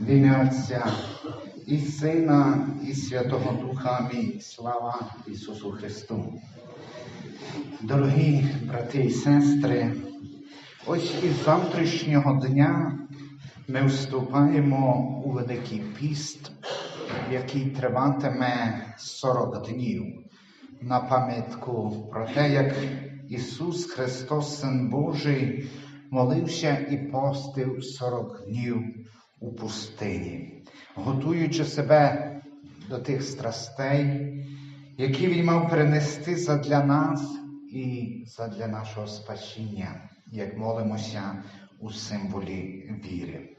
В ім'я Отця і Сина, і Святого Духа. Амінь. Слава Ісусу Христу. Дорогі брати і сестри, ось із завтрашнього дня ми вступаємо у Великий піст, який триватиме 40 днів на пам'ятку про те, як Ісус Христос, Син Божий, молився і постив 40 днів у пустині, готуючи себе до тих страстей, які Він мав перенести задля нас і задля нашого спасіння, як молимося у символі віри.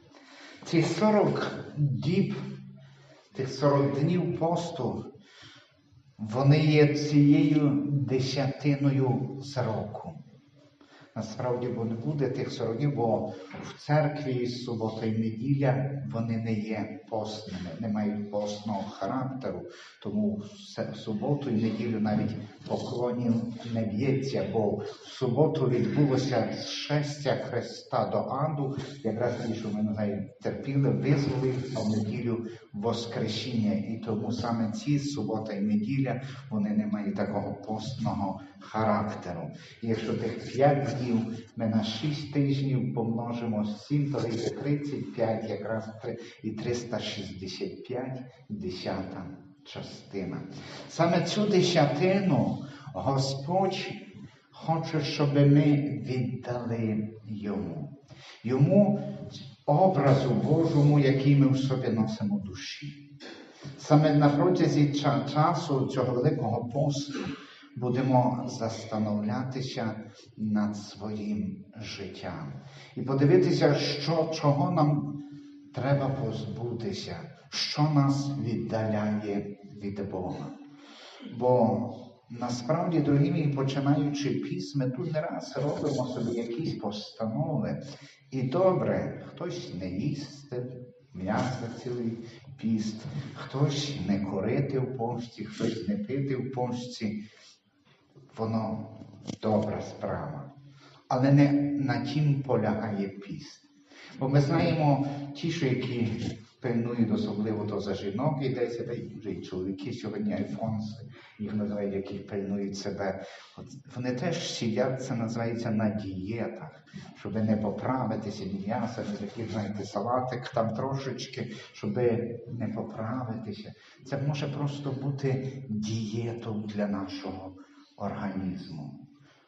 Ці 40 діб, тих 40 днів посту, вони є цією десятиною з року. Насправді бо не буде тих 40 днів, бо в церкві субота і неділя вони не є постними, не мають постного характеру. Тому в суботу і неділю навіть поклонів не б'ється, бо в суботу відбулося шестя Христа до Аду, якраз ті, що ми називаємо, терпіли, визволи, а в неділю Воскресіння. І тому саме ці субота і неділя вони не мають такого постного характеру. І якщо тих п'ять днів ми на 6 тижнів помножимо 7, то вийде 35, якраз і 365 десята частина. Саме цю десятину Господь хоче, щоб ми віддали йому. Йому образу Божому, який ми в собі носимо душі. Саме на протязі часу цього великого посту будемо застановлятися над своїм життям і подивитися, що, чого нам треба позбутися, що нас віддаляє від Бога. Бо насправді, дорогі мої, починаючи пісми, тут не раз робимо собі якісь постанови. І добре, хтось не їсти м'ясо цілий піст, хтось не корити в пошті, хтось не пити в пошті воно добра справа. Але не на тім полягає піст. Бо ми знаємо ті, що які пильнують особливо то за жінок йдеться, та й чоловіки сьогодні альфонси, їх називають, які пильнують себе. От Вони теж сидять, це називається на дієтах, щоб не поправитися м'яса, ні такий, знаєте, салатик там трошечки, щоб не поправитися. Це може просто бути дієтою для нашого організму.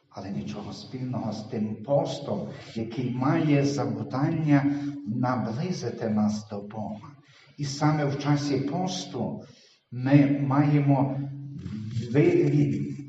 Але нічого спільного з тим постом, який має завдання наблизити нас до Бога. І саме в часі посту ми маємо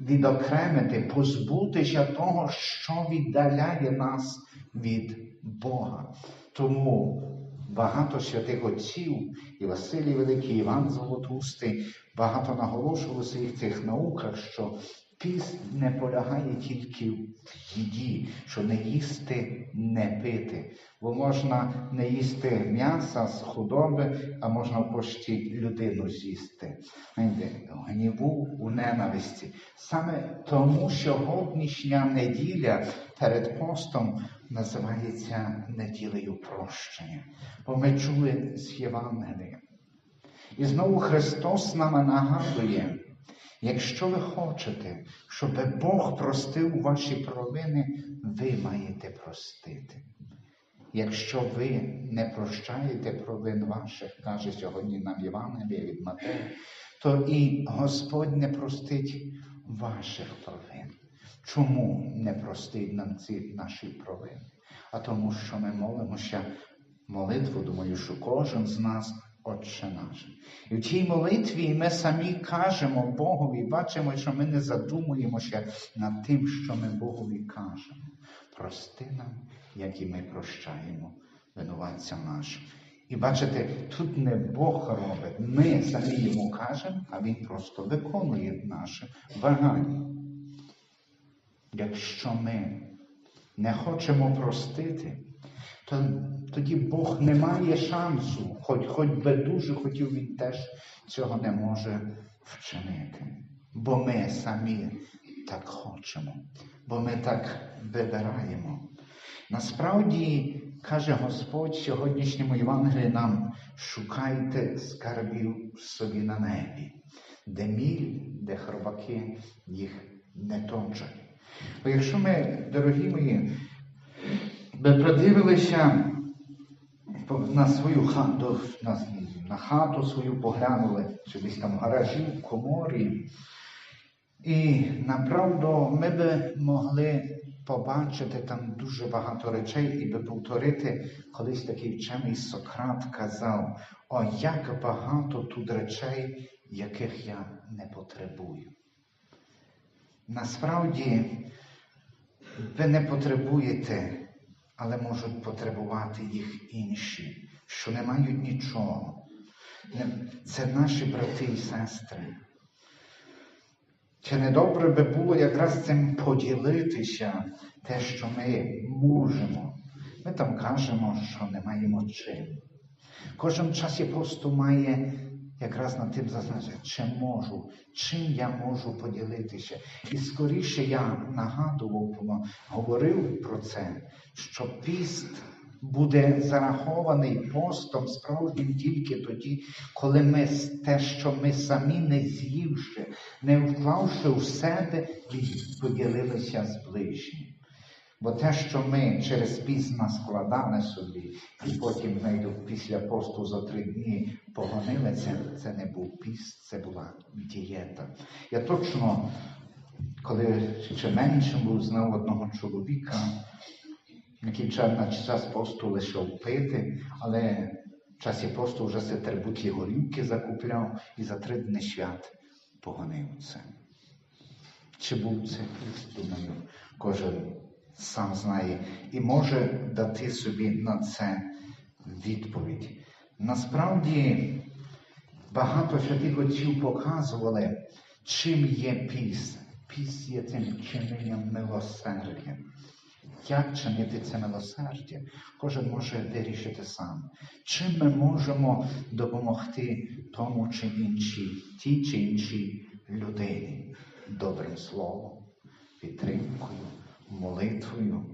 відокремити, позбутися того, що віддаляє нас від Бога. Тому багато святих отців, і Василій Великий, і Іван Золотустий, багато наголошували у своїх цих науках, що Піст не полягає тільки в їді, що не їсти, не пити. Бо можна не їсти м'яса з худоби, а можна в пошті людину з'їсти. Гніву у ненависті. Саме тому сьогоднішня неділя перед постом називається неділею прощення. Бо ми чули з Євангелія. І знову Христос нам нагадує. Якщо ви хочете, щоб Бог простив ваші провини, ви маєте простити. Якщо ви не прощаєте провин ваших, каже сьогодні нам Євангелія від Матея, то і Господь не простить ваших провин. Чому не простить нам ці наші провини? А тому, що ми молимося молитву, думаю, що кожен з нас Отче наш. І в тій молитві ми самі кажемо Богові, бачимо, що ми не задумуємося над тим, що ми Богові кажемо. Прости нам, як і ми прощаємо винуватцям нашим. І бачите, тут не Бог робить, ми самі йому кажемо, а Він просто виконує наше бажання. Якщо ми не хочемо простити, то тоді Бог не має шансу, хоч хоч би дуже хотів він теж цього не може вчинити. Бо ми самі так хочемо. бо ми так вибираємо. Насправді, каже Господь в сьогоднішньому Євангелії нам шукайте скарбів собі на небі, де міль, де хробаки їх не точать. Бо якщо ми, дорогі мої, би придивилися на свою хату, на, на хату свою поглянули, чи десь там гаражі, в коморі, і направду ми би могли побачити там дуже багато речей і би повторити, колись такий вчений Сократ казав, о, як багато тут речей, яких я не потребую. Насправді, ви не потребуєте, але можуть потребувати їх інші, що не мають нічого. Це наші брати і сестри. Чи не добре би було якраз цим поділитися те, що ми можемо? Ми там кажемо, що не маємо чим. Кожен час і просто має якраз над тим зазначити, чи можу, чим я можу поділитися. І скоріше я нагадував, говорив про це, що піст буде зарахований постом справжнім тільки тоді, коли ми те, що ми самі не з'ївши, не вклавши в себе, поділилися з ближнім. Бо те, що ми через пізно складали собі, і потім знайду після посту за три дні погонили, це, це не був піст, це була дієта. Я точно, коли ще меншим був, знав одного чоловіка, який на час посту лишив пити, але в часі посту вже се три горілки закупляв і за три дні свят погонив це. Чи був це піст, думаю, кожен сам знає і може дати собі на це відповідь. Насправді багато святих отців показували, чим є піс. Піс є цим чиненням милосердя. Як чинити це милосердя, кожен може вирішити сам. Чим ми можемо допомогти тому чи іншій, тій чи іншій людині добрим словом, підтримкою, молитвою,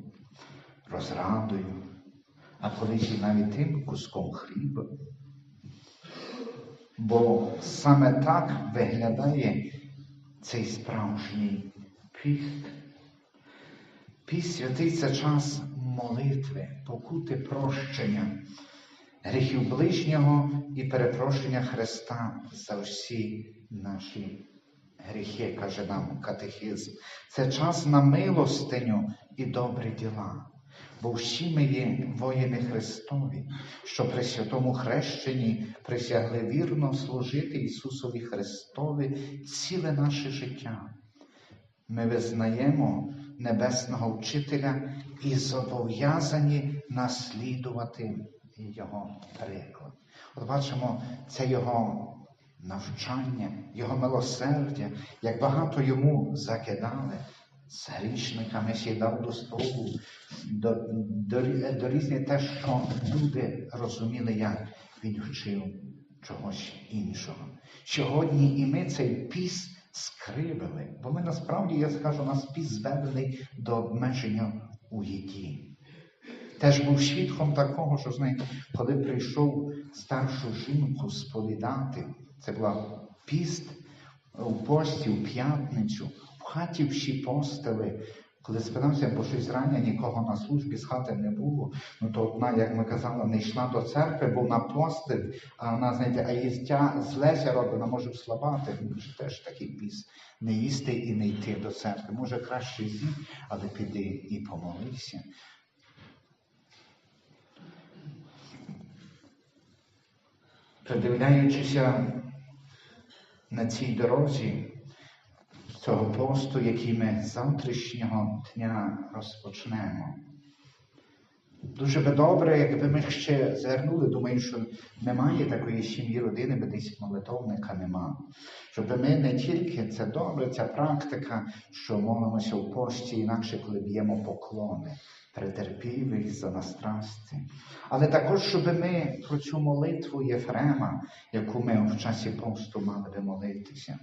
розрадою, а колись навіть тим куском хліба. Бо саме так виглядає цей справжній піст. Піст святий це час молитви, покути прощення, гріхів ближнього і перепрощення Христа за всі наші гріхи, каже нам катехизм. Це час на милостиню і добрі діла. Бо всі ми є воїни Христові, що при святому хрещенні присягли вірно служити Ісусові Христові ціле наше життя. Ми визнаємо небесного вчителя і зобов'язані наслідувати Його приклад. От бачимо, це Його навчання, Його милосердя, як багато йому закидали. З грішниками сідав до столу, до, до, до різних те, що люди розуміли, як він вчив чогось іншого. Сьогодні і ми цей піс скривили, бо ми насправді, я скажу, нас піс зведений до обмеження у їді. Теж був свідком такого, що знаєте, коли прийшов старшу жінку сповідати, це була піст у пості, у п'ятницю, в хаті всі постели. Коли спинався, бо щось рання, нікого на службі з хати не було. Ну то одна, як ми казали, не йшла до церкви, бо на постель, а вона, знаєте, а їстя злеся робить, вона може вслабати. Ну, це теж такий піс. Не їсти і не йти до церкви. Може краще з'їй, але піди і помолися. Придивляючися на цій дорозі цього посту, який ми завтрашнього дня розпочнемо. Дуже би добре, якби ми ще звернули, думаю, що немає такої сім'ї родини, бо десь молитовника нема. Щоб ми не тільки це добре, ця практика, що молимося в пості, інакше, коли б'ємо поклони, претерпівість за настрасті. Але також, щоб ми про цю молитву Єфрема, яку ми в часі посту мали би молитися.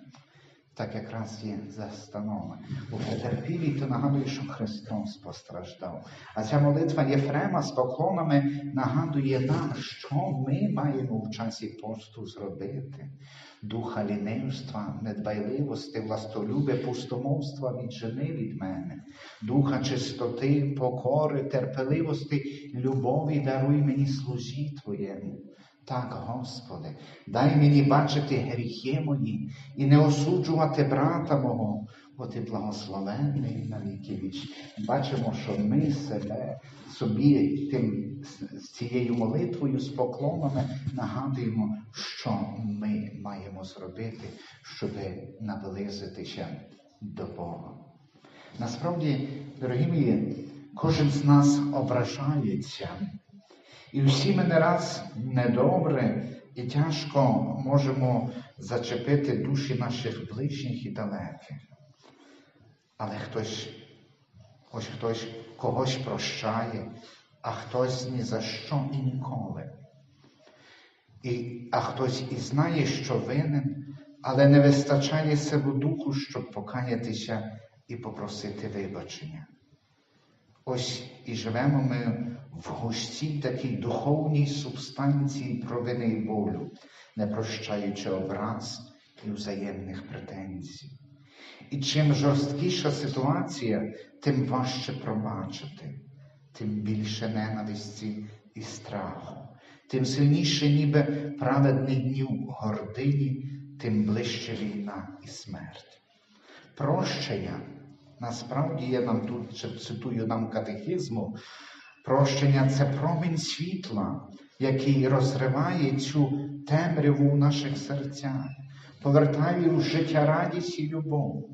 Так якраз є застанова. У потерпілій то нагадує, що Христос постраждав. А ця молитва Єфрема з поклонами нагадує нам, що ми маємо в часі посту зробити. Духа лінивства, недбайливості, властолюби, пустомовства віджени від мене, духа чистоти, покори, терпеливості, любові даруй мені служі Твоєму. Так, Господи, дай мені бачити гріхи мої і не осуджувати брата мого, бо ти благословенний на віки вічні. Бачимо, що ми себе собі тим, з цією молитвою, з поклонами нагадуємо, що ми маємо зробити, щоб наблизитися до Бога. Насправді, дорогі мої, кожен з нас ображається. І всі ми не раз недобре і тяжко можемо зачепити душі наших ближніх і далеких. Але хтось, ось хтось когось прощає, а хтось ні за що і ніколи. І, а хтось і знає, що винен, але не вистачає силу духу, щоб покаятися і попросити вибачення. Ось і живемо ми в густій такій духовній субстанції провини і болю, не прощаючи образ і взаємних претензій. І чим жорсткіша ситуація, тим важче пробачити, тим більше ненависті і страху, тим сильніше, ніби праведний днів гордині, тим ближче війна і смерть. Прощення насправді я нам тут цитую нам катехізму. Прощення це промінь світла, який розриває цю темряву у наших серцях, повертає у життя радість і любов.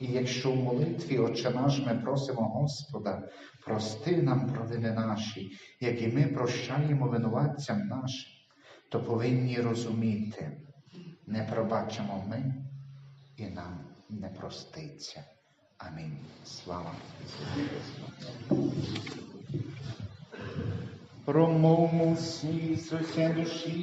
І якщо в молитві Отче наш ми просимо Господа, прости нам провини наші, як і ми прощаємо винуватцям нашим, то повинні розуміти, не пробачимо ми і нам не проститься. Амінь. Слава Ісусу. Промовмо всі сусє душі.